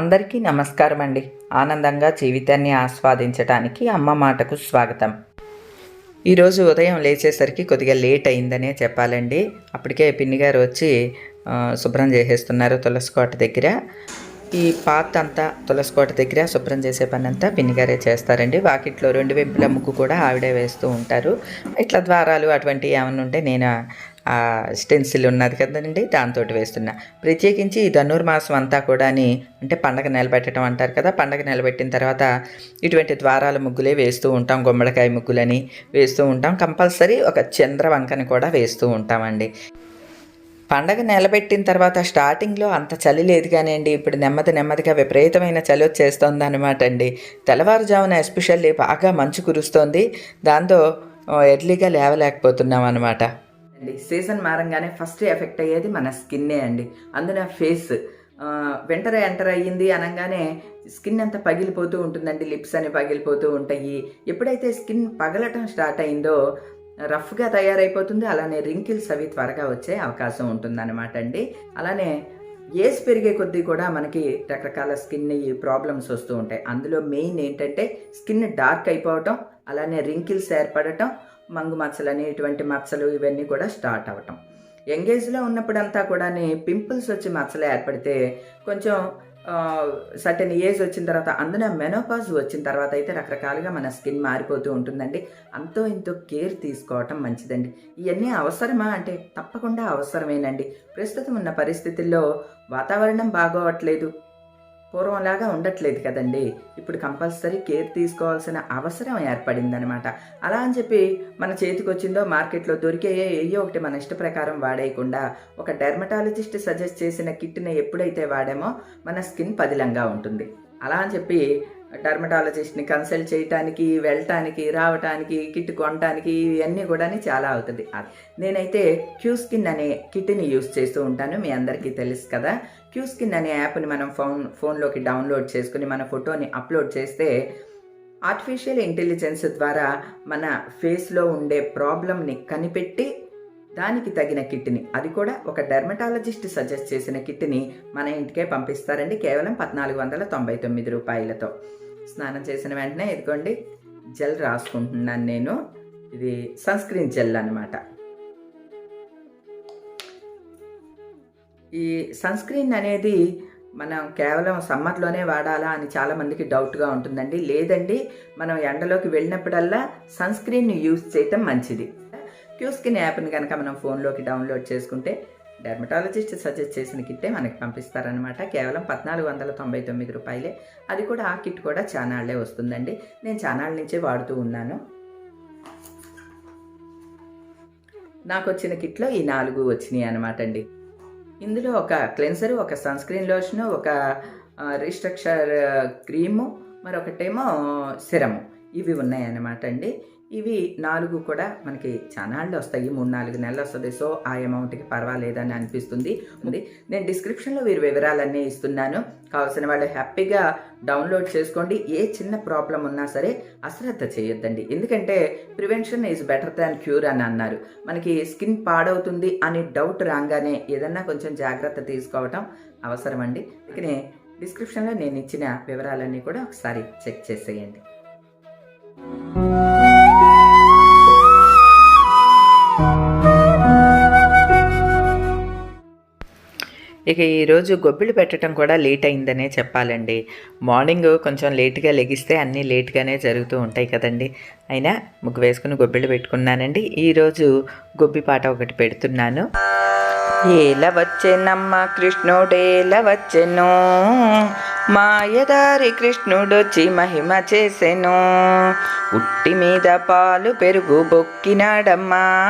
అందరికీ నమస్కారం అండి ఆనందంగా జీవితాన్ని ఆస్వాదించడానికి అమ్మ మాటకు స్వాగతం. ఈరోజు ఉదయం లేచేసరికి కొద్దిగా లేట్ అయిందనే చెప్పాలండి. అప్పటికే పిన్ని గారు వచ్చి శుభ్రం చేసేస్తున్నారు తులసికోట దగ్గర. ఈ పాత అంతా తులసికోట దగ్గర శుభ్రం చేసే పని అంతా పిన్ని గారే చేస్తారండి. వాకిట్లో రెండు వెంపుల ముగ్గు కూడా ఆవిడే వేస్తూ ఉంటారు. ఇట్లా ద్వారాలు అటువంటివి ఏమైనా ఉంటే నేను స్టెన్సిల్ ఉన్నది కదండి దాంతో వేస్తున్నా. ప్రత్యేకించి ఈ ధనుర్మాసం అంతా కూడాని అంటే పండగ నిలబెట్టడం అంటారు కదా పండగ నిలబెట్టిన తర్వాత ఇటువంటి ద్వారాల ముగ్గులే వేస్తూ ఉంటాం గుమ్మడికాయ ముగ్గులని వేస్తూ ఉంటాం. కంపల్సరీ ఒక చంద్రవంకని కూడా వేస్తూ ఉంటామండి. పండగ నిలబెట్టిన తర్వాత స్టార్టింగ్లో అంత చలి లేదు కానీ అండి ఇప్పుడు నెమ్మది నెమ్మదిగా విపరీతమైన చలి వచ్చేస్తుంది అనమాట అండి. తెల్లవారుజామున ఎస్పెషల్లీ బాగా మంచు కురుస్తోంది. దాంతో ఎర్లీగా లేవలేకపోతున్నాం అనమాట అండి. సీజన్ మారంగానే ఫస్ట్ ఎఫెక్ట్ అయ్యేది మన స్కిన్నే అండి. అందున ఫేస్ వింటర్ ఎంటర్ అయ్యింది అనగానే స్కిన్ అంతా పగిలిపోతూ ఉంటుందండి. లిప్స్ అని పగిలిపోతూ ఉంటాయి. ఎప్పుడైతే స్కిన్ పగలటం స్టార్ట్ అయిందో రఫ్గా తయారైపోతుంది. అలానే రింకిల్స్ అవి త్వరగా వచ్చే అవకాశం ఉంటుందన్నమాట అండి. అలానే ఏజ్ పెరిగే కొద్దీ కూడా మనకి రకరకాల స్కిన్ ప్రాబ్లమ్స్ వస్తూ ఉంటాయి. అందులో మెయిన్ ఏంటంటే స్కిన్ డార్క్ అయిపోవటం అలానే రింకిల్స్ ఏర్పడటం మంగు మచ్చలని ఇటువంటి మచ్చలు ఇవన్నీ కూడా స్టార్ట్ అవ్వటం యంగేజ్లో ఉన్నప్పుడంతా కూడా పింపుల్స్ వచ్చి మచ్చలు ఏర్పడితే కొంచెం సర్టెన్ ఏజ్ వచ్చిన తర్వాత అందున మెనోపాజ్ వచ్చిన తర్వాత అయితే రకరకాలుగా మన స్కిన్ మారిపోతూ ఉంటుందండి. అంతో ఇంతో కేర్ తీసుకోవటం మంచిదండి. ఇవన్నీ అవసరమా? అంటే తప్పకుండా అవసరమేనండి. ప్రస్తుతం ఉన్న పరిస్థితుల్లో వాతావరణం బాగోవట్లేదు. పూర్వంలాగా ఉండట్లేదు కదండి. ఇప్పుడు కంపల్సరీ కేర్ తీసుకోవాల్సిన అవసరం ఏర్పడిందనమాట. అలా అని చెప్పి మన చేతికి వచ్చిందో మార్కెట్లో దొరికే ఏయో ఒకటి మన ఇష్ట ప్రకారం వాడేయకుండా ఒక డెర్మటాలజిస్ట్ సజెస్ట్ చేసిన కిట్ని ఎప్పుడైతే వాడామో మన స్కిన్ పదిలంగా ఉంటుంది. అలా అని చెప్పి డర్మటాలజిస్ట్ని కన్సల్ట్ చేయటానికి వెళ్ళటానికి రావటానికి కిట్ కొనటానికి ఇవన్నీ కూడా చాలా అవుతుంది. నేనైతే క్యూ స్కిన్ అనే కిట్ని యూస్ చేస్తూ ఉంటాను మీ అందరికీ తెలుసు కదా. క్యూ స్కిన్ అనే యాప్ని మనం ఫోన్ ఫోన్లోకి డౌన్లోడ్ చేసుకుని మన ఫోటోని అప్లోడ్ చేస్తే ఆర్టిఫిషియల్ ఇంటెలిజెన్స్ ద్వారా మన ఫేస్లో ఉండే ప్రాబ్లమ్ని కనిపెట్టి దానికి తగిన కిట్ని అది కూడా ఒక డెర్మటాలజిస్ట్ సజెస్ట్ చేసిన కిట్ని మన ఇంటికే పంపిస్తారండి కేవలం పద్నాలుగు వందల తొంభై తొమ్మిది రూపాయలతో. స్నానం చేసిన వెంటనే ఇదిగోండి జెల్ రాసుకుంటున్నాను నేను. ఇది సన్ స్క్రీన్ జెల్ అనమాట ఈ సన్ స్క్రీన్ అనేది మనం కేవలం సమ్మర్లోనే వాడాలా అని చాలామందికి డౌట్గా ఉంటుందండి. లేదండి మనం ఎండలోకి వెళ్ళినప్పుడల్లా సన్ స్క్రీన్ యూస్ చేయటం మంచిది. క్యూ స్కిన్ యాప్ని కనుక మనం ఫోన్లోకి డౌన్లోడ్ చేసుకుంటే డెర్మటాలజిస్ట్ సజెస్ట్ చేసిన కిట్టే మనకి పంపిస్తారనమాట కేవలం పద్నాలుగు వందల తొంభై తొమ్మిది రూపాయలే. అది కూడా ఆ కిట్ కూడా చానాళ్ళే వస్తుందండి. నేను చానాళ్ళ నుంచే వాడుతూ ఉన్నాను. నాకు వచ్చిన కిట్లో ఈ నాలుగు వచ్చినాయి అనమాట అండి. ఇందులో ఒక క్లెన్సర్ ఒక సన్ స్క్రీన్ లోషన్ ఒక రిస్ట్రక్చర్ క్రీము మరొకటేమో సిరము. ఇవి ఉన్నాయన్నమాట అండి. ఇవి నాలుగు కూడా మనకి చానాళ్ళు వస్తాయి. మూడు నాలుగు నెలలు వస్తుంది. సో ఆ అమౌంట్కి పర్వాలేదని అనిపిస్తుంది. ఉంది నేను డిస్క్రిప్షన్లో వీరి వివరాలన్నీ ఇస్తున్నాను. కావాల్సిన వాళ్ళు హ్యాపీగా డౌన్లోడ్ చేసుకోండి. ఏ చిన్న ప్రాబ్లం ఉన్నా సరే అశ్రద్ధ చేయొద్దండి. ఎందుకంటే prevention is better than cure అని అన్నారు. మనకి స్కిన్ పాడవుతుంది అని డౌట్ రాగానే ఏదన్నా కొంచెం జాగ్రత్త తీసుకోవటం అవసరం అండి అందుకనే డిస్క్రిప్షన్లో నేను ఇచ్చిన వివరాలన్నీ కూడా ఒకసారి చెక్ చేసేయండి. ఇక ఈరోజు గొబ్బిళ్ళు పెట్టడం కూడా లేట్ అయిందనే చెప్పాలండి. మార్నింగ్ కొంచెం లేట్గా లెగిస్తే అన్నీ లేట్గానే జరుగుతూ ఉంటాయి కదండి. అయినా ముగ్గు వేసుకుని గొబ్బిళ్ళు పెట్టుకున్నానండి. ఈరోజు గొబ్బి పాట ఒకటి పెడుతున్నాను. ఏల వచ్చెనమ్మ కృష్ణుడేల వచ్చెను మాయదారి కృష్ణుడొచ్చి మహిమ చేసెను. ఉట్టి మీద పాలు పెరుగు బొక్కినాడమ్మా.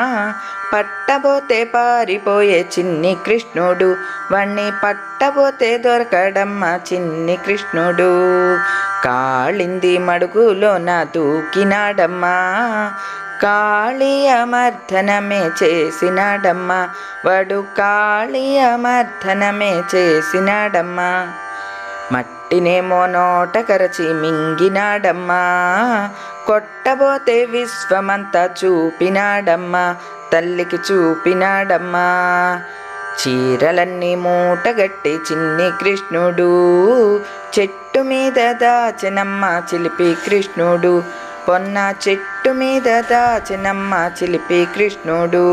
పట్టబోతే పారిపోయే చిన్ని కృష్ణుడు. వాణ్ణి పట్టబోతే దొరకడమ్మా చిన్ని కృష్ణుడు. కాళింది మడుగులోన దూకినాడమ్మా. కాళీయమర్ధనమే చేసినాడమ్మా. కాళి అమర్థనమే చేసినాడమ్మా. మట్టినేమో నోట కరచి మింగినాడమ్మా. కొట్టబోతే విశ్వమంతా చూపినాడమ్మా. తల్లికి చూపినాడమ్మా. చీరలన్నీ మూటగట్టి చిన్ని కృష్ణుడు. చెట్టు మీద దాచనమ్మ చిలిపి కృష్ణుడు. పొన్న చెట్టు మీద దాచినమ్మ చిలిపి కృష్ణుడు.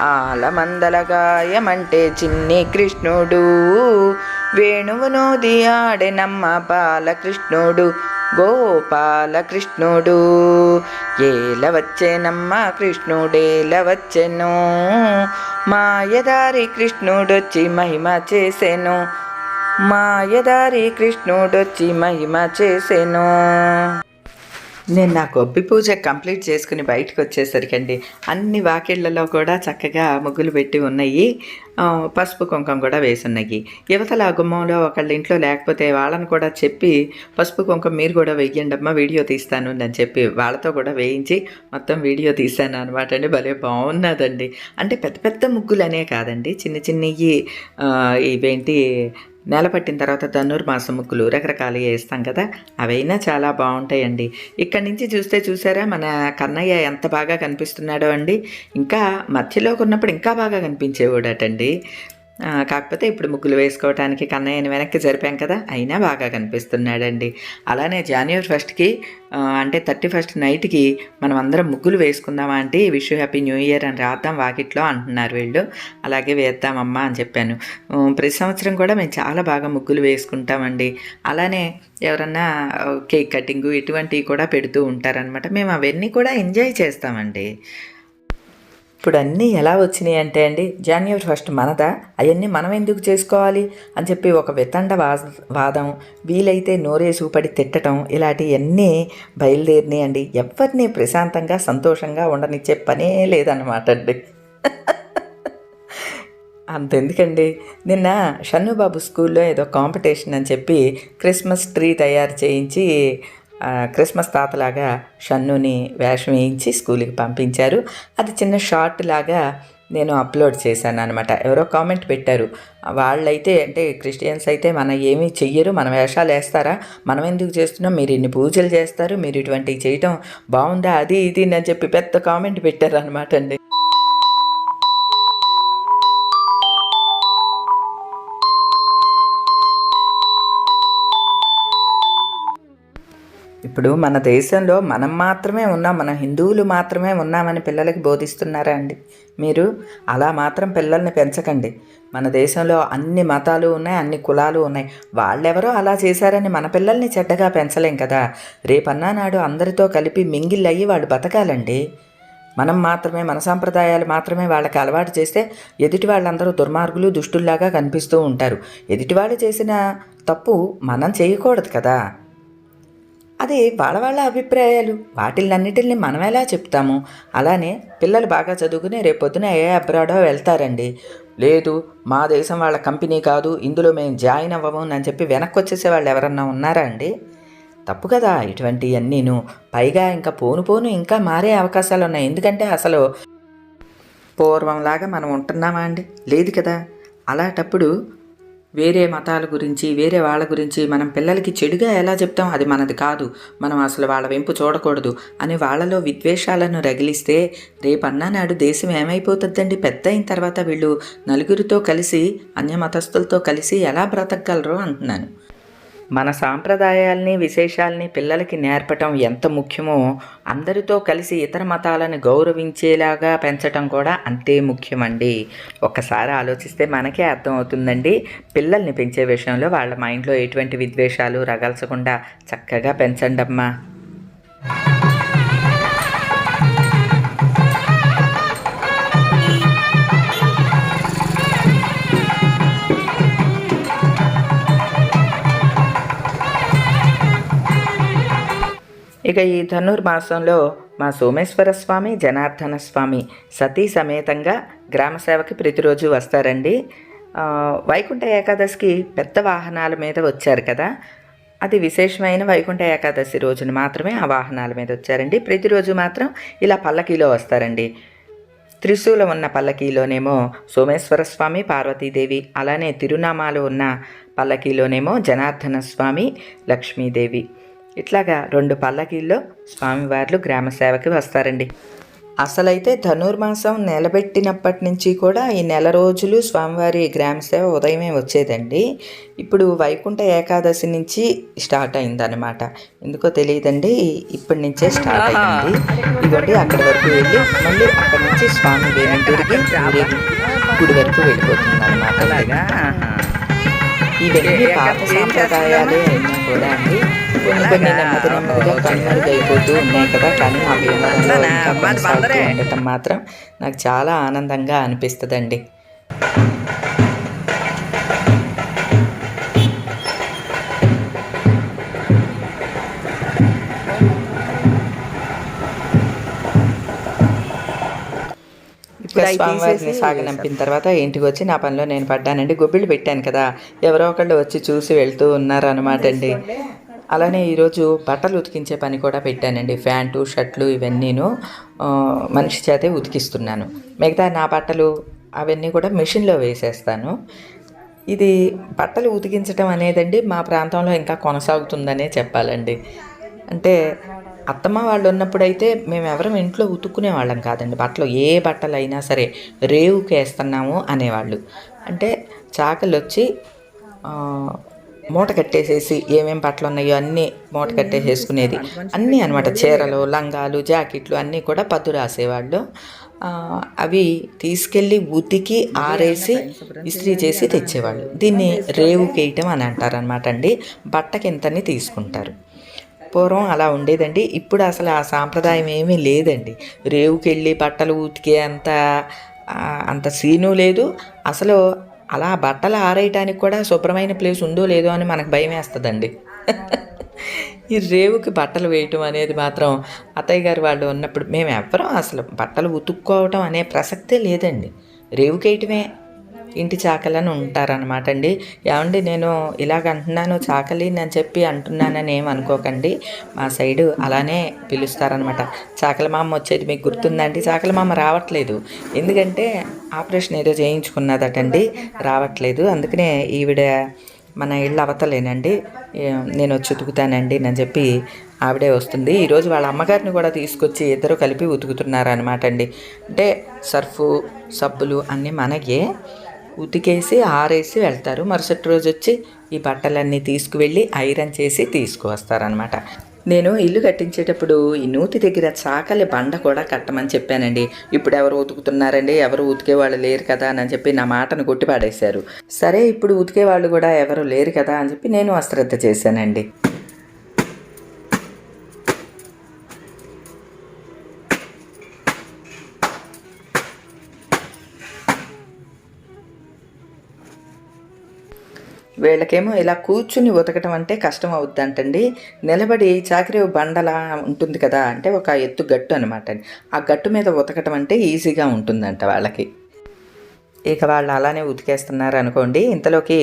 ఆలమందల గాయమంటే చిన్ని కృష్ణుడు. వేణువునోది ఆడినమ్మ బాలకృష్ణుడు గోపాలకృష్ణుడు. ఏల వచ్చేనమ్మ కృష్ణుడేల వచ్చెను. మాయదారి కృష్ణుడొచ్చి మహిమ చేసెను. మాయదారి కృష్ణుడొచ్చి మహిమ చేసెను. నేను నా గొబ్బి పూజ కంప్లీట్ చేసుకుని బయటకు వచ్చేసరికండి అన్ని వాకిళ్ళలో కూడా చక్కగా ముగ్గులు పెట్టి ఉన్నాయి. పసుపు కుంకం కూడా వేసున్నాయి యువతల గుమ్మంలో ఒకళ్ళ ఇంట్లో లేకపోతే వాళ్ళని కూడా చెప్పి పసుపు కుంకం మీరు కూడా వెయ్యండి అమ్మ వీడియో తీస్తాను అని చెప్పి వాళ్ళతో కూడా వేయించి మొత్తం వీడియో తీశాను అనమాట అండి భలే బాగున్నదండి. అంటే పెద్ద పెద్ద ముగ్గులు అనే కాదండి చిన్న చిన్నవి ఇవేంటి నెల పట్టిన తర్వాత ధనుర్మాసం ముగ్గులు రకరకాలు వేస్తాం కదా అవైనా చాలా బాగుంటాయండి. ఇక్కడి నుంచి చూస్తే చూసారా మన కన్నయ్య ఎంత బాగా కనిపిస్తున్నాడో అండి. ఇంకా మధ్యలోకి ఉన్నప్పుడు ఇంకా బాగా కనిపించేవాడటండి. కాకపోతే ఇప్పుడు ముగ్గులు వేసుకోవడానికి కన్నయ్యని వెనక్కి జరిపాం కదా అయినా బాగా కనిపిస్తున్నాడండి. అలానే జాన్యువరి ఫస్ట్కి అంటే థర్టీ ఫస్ట్ నైట్కి మనం అందరం ముగ్గులు వేసుకుందామా అంటే విష్ హ్యాపీ న్యూ ఇయర్ అని రాద్దాం వాకిట్లో అంటున్నారు వీళ్ళు. అలాగే వేద్దామమ్మా అని చెప్పాను. ప్రతి సంవత్సరం కూడా మేము చాలా బాగా ముగ్గులు వేసుకుంటామండి. అలానే ఎవరన్నా కేక్ కటింగ్ ఇటువంటివి కూడా పెడుతూ ఉంటారనమాట మేము అవన్నీ కూడా ఎంజాయ్ చేస్తామండి. ఇప్పుడు అన్నీ ఎలా వచ్చినాయి అంటే అండి జాన్యువరి ఫస్ట్ మనదా? అవన్నీ మనం ఎందుకు చేసుకోవాలి? అని చెప్పి ఒక వితండ వాదం వీలైతే నోరేసి పడి తిట్టడం ఇలాంటివన్నీ బయలుదేరినాయి అండి. ఎవరిని ప్రశాంతంగా సంతోషంగా ఉండనిచ్చే పనే లేదన్నమాట అండి. అంతెందుకండి. నిన్న షన్నుబాబు స్కూల్లో ఏదో కాంపిటీషన్ అని చెప్పి క్రిస్మస్ ట్రీ తయారు చేయించి క్రిస్మస్ తాతలాగా షన్నుని వేషం వేయించి స్కూల్కి పంపించారు. అది చిన్న షార్ట్ లాగా నేను అప్లోడ్ చేశాను అనమాట ఎవరో కామెంట్ పెట్టారు. వాళ్ళైతే అంటే క్రిస్టియన్స్ అయితే మన ఏమీ చెయ్యరు మన వేషాలు వేస్తారా? మనం ఎందుకు చేస్తున్నాం? మీరు ఇన్ని పూజలు చేస్తారు మీరు ఇటువంటివి చేయటం బాగుందా? అది ఇది అని చెప్పి పెద్ద కామెంట్ పెట్టారు అనమాట అండి. ఇప్పుడు మన దేశంలో మనం మాత్రమే ఉన్నాం మన హిందువులు మాత్రమే ఉన్నామని పిల్లలకి బోధిస్తున్నారా అండి? మీరు అలా మాత్రం పిల్లల్ని పెంచకండి. మన దేశంలో అన్ని మతాలు ఉన్నాయి అన్ని కులాలు ఉన్నాయి. వాళ్ళెవరో అలా చేశారని మన పిల్లల్ని చెడ్డగా పెంచలేం కదా. రేపన్నా నాడు అందరితో కలిపి మింగిల్ అయ్యి వాళ్ళు బతకాలండి. మనం మాత్రమే మన సాంప్రదాయాలు మాత్రమే వాళ్ళకి అలవాటు చేస్తే ఎదుటి వాళ్ళందరూ దుర్మార్గులు దుష్టుల్లాగా కనిపిస్తూ ఉంటారు. ఎదుటి వాళ్ళు చేసిన తప్పు మనం చేయకూడదు కదా. అది వాళ్ళ వాళ్ళ అభిప్రాయాలు. వాటిలన్నిటిని మనం ఎలా చెప్తాము? అలానే పిల్లలు బాగా చదువుకుని రేపొద్దున ఏ అబ్రాడో వెళ్తారండి. లేదు మా దేశం వాళ్ళ కంపెనీ కాదు ఇందులో మేము జాయిన్ అవ్వము అని చెప్పి వెనక్కి వచ్చేసే వాళ్ళు ఎవరన్నా ఉన్నారా అండి? తప్పు కదా ఇటువంటివన్నీను పైగా ఇంకా పోను పోను ఇంకా మారే అవకాశాలు ఉన్నాయి ఎందుకంటే అసలు పూర్వంలాగా మనం ఉంటున్నామా అండి? లేదు కదా. అలాంటప్పుడు వేరే మతాల గురించి వేరే వాళ్ళ గురించి మనం పిల్లలకి చెడుగా ఎలా చెప్తాం అది మనది కాదు. మనం అసలు వాళ్ళ వెంపు చూడకూడదు అని వాళ్ళలో విద్వేషాలను రగిలిస్తే రేపన్నా నాడు దేశం ఏమైపోతుందండి? పెద్ద అయిన తర్వాత వీళ్ళు నలుగురితో కలిసి అన్య మతస్థులతో కలిసి ఎలా బ్రతకగలరు అంటున్నాను. మన సాంప్రదాయాల్ని విశేషాల్ని పిల్లలకి నేర్పటం ఎంత ముఖ్యమో అందరితో కలిసి ఇతర మతాలను గౌరవించేలాగా పెంచటం కూడా అంతే ముఖ్యమండి. ఒక్కసారి ఆలోచిస్తే మనకే అర్థమవుతుందండి. పిల్లల్ని పెంచే విషయంలో వాళ్ళ మైండ్లో ఎటువంటి విద్వేషాలు రగల్చకుండా చక్కగా పెంచండమ్మా. ఇక ఈ ధనుర్మాసంలో మా సోమేశ్వర స్వామి జనార్దన స్వామి సతీ సమేతంగా గ్రామ సేవకి ప్రతిరోజు వస్తారండి. వైకుంఠ ఏకాదశికి పెద్ద వాహనాల మీద వచ్చారు కదా. అది విశేషమైన వైకుంఠ ఏకాదశి రోజున మాత్రమే ఆ వాహనాల మీద వచ్చారండి. ప్రతిరోజు మాత్రం ఇలా పల్లకీలో వస్తారండి. త్రిశూలం ఉన్న పల్లకీలోనేమో సోమేశ్వర స్వామి పార్వతీదేవి అలానే తిరునామాలు ఉన్న పల్లకీలోనేమో జనార్దన స్వామి లక్ష్మీదేవి. ఇట్లాగా రెండు పల్లకీల్లో స్వామివార్లు గ్రామ సేవకి వస్తారండి. అసలైతే ధనుర్మాసం నిలబెట్టినప్పటి నుంచి కూడా ఈ నెల రోజులు స్వామివారి గ్రామ సేవ ఉదయమే వచ్చేదండి. ఇప్పుడు వైకుంఠ ఏకాదశి నుంచి స్టార్ట్ అయిందనమాట ఎందుకో తెలియదండి ఇప్పటి నుంచే స్టార్ట్ అయింది. ఇదిగోండి అక్కడి వరకు వెళ్ళి మళ్ళీ అక్కడి నుంచి స్వామి వేణుడికి గుడి వరకు వెళ్ళిపోతుంది అనమాట ఇవన్నీ పాత సాంప్రదాయాలే అయినా కూడా అండి. కొన్ని కొన్ని నెమ్మది నెమ్మదిగా కనుమరుగైపోతూ ఉన్నాయి కదా కానీ ఆ వ్యవహారంలో ఇంకా కొనసాగుతూ ఉండటం మాత్రం నాకు చాలా ఆనందంగా అనిపిస్తుందండి. స్వామివారిని సాగనంపిన తర్వాత ఇంటికి వచ్చి నా పనిలో నేను పడ్డానండి. గుబ్బిళ్ళు పెట్టాను కదా. ఎవరో ఒకళ్ళు వచ్చి చూసి వెళ్తూ ఉన్నారు అనమాట అండి అలానే ఈరోజు బట్టలు ఉతికించే పని కూడా పెట్టానండి. ప్యాంటు షర్ట్లు ఇవన్నీను మనిషి చేతే ఉతికిస్తున్నాను. మిగతా నా బట్టలు అవన్నీ కూడా మిషన్లో వేసేస్తాను. ఇది బట్టలు ఉతికించడం అనేదండి మా ప్రాంతంలో ఇంకా కొనసాగుతుందనే చెప్పాలండి. అంటే అత్తమ్మ వాళ్ళు ఉన్నప్పుడైతే మేము ఎవరం ఇంట్లో ఉతుక్కునే వాళ్ళం కాదండి. బట్టలు ఏ బట్టలు అయినా సరే రేవుకి వేస్తున్నాము అనేవాళ్ళు. అంటే చాకలు వచ్చి మూట కట్టేసేసి ఏమేం బట్టలు ఉన్నాయో అన్నీ మూట కట్టేసేసుకునేది. అన్నీ అనమాట చీరలు లంగాలు జాకెట్లు అన్నీ కూడా పద్దు రాసేవాళ్ళు. అవి తీసుకెళ్ళి ఉతికి ఆరేసి ఇస్త్రీ చేసి తెచ్చేవాళ్ళు. దీన్ని రేవు కేయటం అని అంటారనమాట అండి. బట్టకింతని తీసుకుంటారు? పూర్వం అలా ఉండేదండి. ఇప్పుడు అసలు ఆ సాంప్రదాయం ఏమీ లేదండి. రేవుకెళ్ళి బట్టలు ఉతికే అంత అంత సీను లేదు. అసలు అలా బట్టలు ఆరేయటానికి కూడా శుభ్రమైన ప్లేస్ ఉందో లేదో అని మనకు భయం వేస్తుందండి. ఈ రేవుకి బట్టలు వేయటం అనేది మాత్రం అత్తయ్య గారు వాళ్ళు ఉన్నప్పుడు మేము ఎవ్వరం అసలు బట్టలు ఉతుక్కోవటం అనే ప్రసక్తే లేదండి. రేవుకేయటమే ఇంటి చాకలని ఉంటారనమాట అండి ఏమండి నేను ఇలాగ అంటున్నాను చాకలి అని చెప్పి అంటున్నానని ఏమనుకోకండి మా సైడు అలానే పిలుస్తారనమాట చాకల మామ వచ్చేది మీకు గుర్తుందండి? చాకల మామ రావట్లేదు. ఎందుకంటే ఆపరేషన్ ఏదో చేయించుకున్నదటండి. రావట్లేదు. అందుకనే ఈవిడ మన ఇళ్ళు అవతలేనండి. నేను వచ్చి ఉతుకుతానండి అని చెప్పి ఆవిడే వస్తుంది. ఈరోజు వాళ్ళ అమ్మగారిని కూడా తీసుకొచ్చి ఇద్దరు కలిపి ఉతుకుతున్నారు అనమాట అండి అంటే సర్ఫు సబ్బులు అన్నీ మనకే ఉతికేసి ఆరేసి వెళ్తారు. మరుసటి రోజు వచ్చి ఈ బట్టలన్నీ తీసుకువెళ్ళి ఐరన్ చేసి తీసుకువస్తారనమాట నేను ఇల్లు కట్టించేటప్పుడు ఈ నూతి దగ్గర చాకలి బండ కూడా కట్టమని చెప్పానండి. ఇప్పుడు ఎవరు ఉతుకుతున్నారండి? ఎవరు ఉతికే వాళ్ళు లేరు కదా అని చెప్పి నా మాటను కొట్టి పాడేశారు సరే ఇప్పుడు ఉతికే వాళ్ళు కూడా ఎవరు లేరు కదా అని చెప్పి నేను అశ్రద్ధ చేశానండి. వీళ్ళకేమో ఇలా కూర్చుని ఉతకటం అంటే కష్టం అవుద్దంటండి నిలబడి చాకరీ బండలా ఉంటుంది కదా అంటే ఒక ఎత్తు గట్టు అనమాట అండి. ఆ గట్టు మీద ఉతకటం అంటే ఈజీగా ఉంటుందంట వాళ్ళకి. ఇక వాళ్ళు అలానే ఉతికేస్తున్నారు అనుకోండి ఇంతలోకి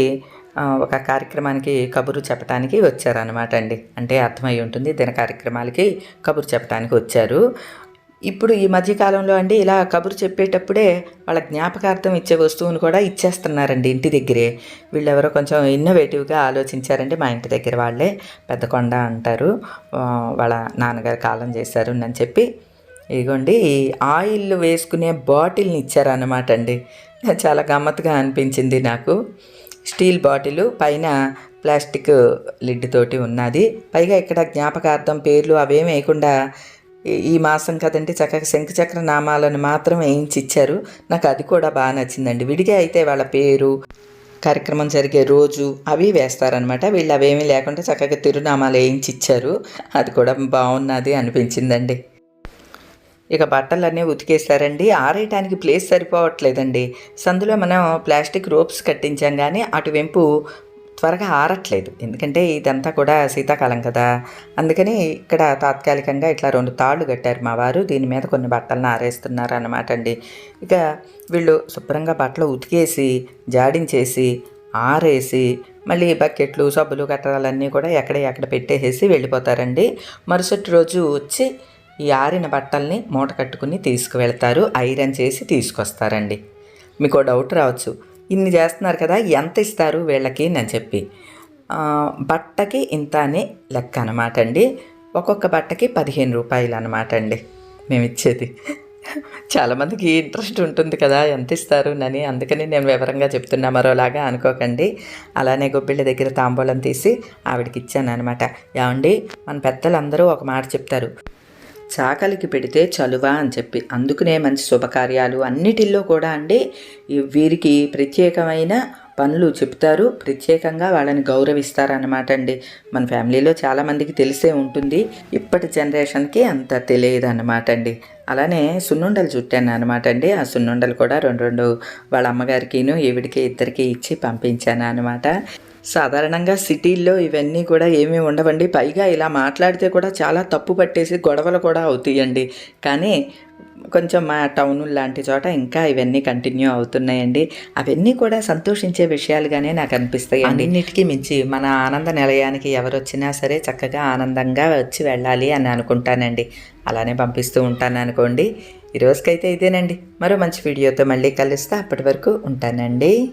ఒక కార్యక్రమానికి కబురు చెప్పడానికి వచ్చారనమాట అండి. అంటే అర్థమై ఉంటుంది దిన కార్యక్రమాలకి కబురు చెప్పడానికి వచ్చారు. ఇప్పుడు ఈ మధ్యకాలంలో అండి ఇలా కబురు చెప్పేటప్పుడే వాళ్ళ జ్ఞాపకార్థం ఇచ్చే వస్తువును కూడా ఇచ్చేస్తున్నారండి ఇంటి దగ్గరే. వీళ్ళెవరో కొంచెం ఇన్నోవేటివ్గా ఆలోచించారండి మా ఇంటి దగ్గర వాళ్ళే. పెద్ద కొండ అంటారు. వాళ్ళ నాన్నగారు కాలం చేశారు అని చెప్పి. ఇదిగోండి ఈ ఆయిల్ వేసుకునే బాటిల్ని ఇచ్చారన్నమాట అండి. చాలా గమ్మత్తుగా అనిపించింది నాకు. స్టీల్ బాటిల్ పైన ప్లాస్టిక్ లిడ్ తోటి ఉన్నది. పైగా ఇక్కడ జ్ఞాపకార్థం పేర్లు అవేం వేయకుండా ఈ- మాసం కదండి చక్కగా శంఖచక్ర నామాలను మాత్రం వేయించి ఇచ్చారు నాకు అది కూడా బాగా నచ్చిందండి. విడిగా అయితే వాళ్ళ పేరు కార్యక్రమం జరిగే రోజు అవి వేస్తారనమాట వీళ్ళు అవేమీ లేకుండా చక్కగా తిరునామాలు వేయించి ఇచ్చారు అది కూడా బాగున్నది అనిపించిందండి. ఇక బట్టలన్నీ ఉతికేస్తారండి. ఆరేయటానికి ప్లేస్ సరిపోవట్లేదండి. సందులో మనం ప్లాస్టిక్ రోప్స్ కట్టించాం కానీ అటువైపు త్వరగా ఆరట్లేదు. ఎందుకంటే ఇదంతా కూడా శీతాకాలం కదా. అందుకని ఇక్కడ తాత్కాలికంగా ఇట్లా రెండు తాళ్ళు కట్టారు మా వారు. దీని మీద కొన్ని బట్టలను ఆరేస్తున్నారు అన్నమాట అండి. ఇక వీళ్ళు శుభ్రంగా బట్టలు ఉతికేసి జాడించేసి ఆరేసి మళ్ళీ బకెట్లు సబ్బులు కట్టడాలన్నీ కూడా ఎక్కడ ఎక్కడ పెట్టేసేసి వెళ్ళిపోతారండి. మరుసటి రోజు వచ్చి ఈ ఆరిన బట్టల్ని మూట కట్టుకుని తీసుకువెళ్తారు. ఐరన్ చేసి తీసుకొస్తారండి. మీకు డౌట్ రావచ్చు. ఇన్ని చేస్తున్నారు కదా ఎంత ఇస్తారు వీళ్ళకి అని చెప్పి. బట్టకి ఇంత అని లెక్క అనమాట అండి. ఒక్కొక్క బట్టకి పదిహేను రూపాయలు అనమాట అండి మేము ఇచ్చేది. చాలామందికి ఇంట్రెస్ట్ ఉంటుంది కదా ఎంత ఇస్తారు అని అందుకని నేను వివరంగా చెప్తున్నా మరోలాగా అనుకోకండి. అలానే గొబ్బిళ్ళ దగ్గర తాంబూలం తీసి ఆవిడకి ఇచ్చాను అనమాట ఏమండి మన పెద్దలందరూ ఒక మాట చెప్తారు. చాకలికి పెడితే చలువ అని చెప్పి. అందుకనే మంచి శుభకార్యాలు అన్నిటిల్లో కూడా అండి. వీరికి ప్రత్యేకమైన పనులు చెప్తారు ప్రత్యేకంగా వాళ్ళని గౌరవిస్తారనమాట అండి. మన ఫ్యామిలీలో చాలామందికి తెలిసే ఉంటుంది. ఇప్పటి జనరేషన్కి అంత తెలియదు అనమాట అండి. అలానే సున్నుండలు చుట్టాను అనమాట అండి. ఆ సున్నుండలు కూడా రెండు రెండు వాళ్ళ అమ్మగారికిను ఈవిడికి ఇద్దరికి ఇచ్చి పంపించాను అనమాట సాధారణంగా సిటీల్లో ఇవన్నీ కూడా ఏమీ ఉండవండి. పైగా ఇలా మాట్లాడితే కూడా చాలా తప్పు పట్టేసి గొడవలు కూడా అవుతాయండి. కానీ కొంచెం మా టౌన్ లాంటి చోట ఇంకా ఇవన్నీ కంటిన్యూ అవుతున్నాయండి. అవన్నీ కూడా సంతోషించే విషయాలుగానే నాకు అనిపిస్తాయి అన్నిటికీ మించి మన ఆనంద నిలయానికి ఎవరు వచ్చినా సరే చక్కగా ఆనందంగా వచ్చి వెళ్ళాలి అని అనుకుంటానండి. అలానే పంపిస్తూ ఉంటాను అనుకోండి. ఈ రోజుకైతే ఇదేనండి. మరో మంచి వీడియోతో మళ్ళీ కలుస్తా. అప్పటి వరకు ఉంటానండి.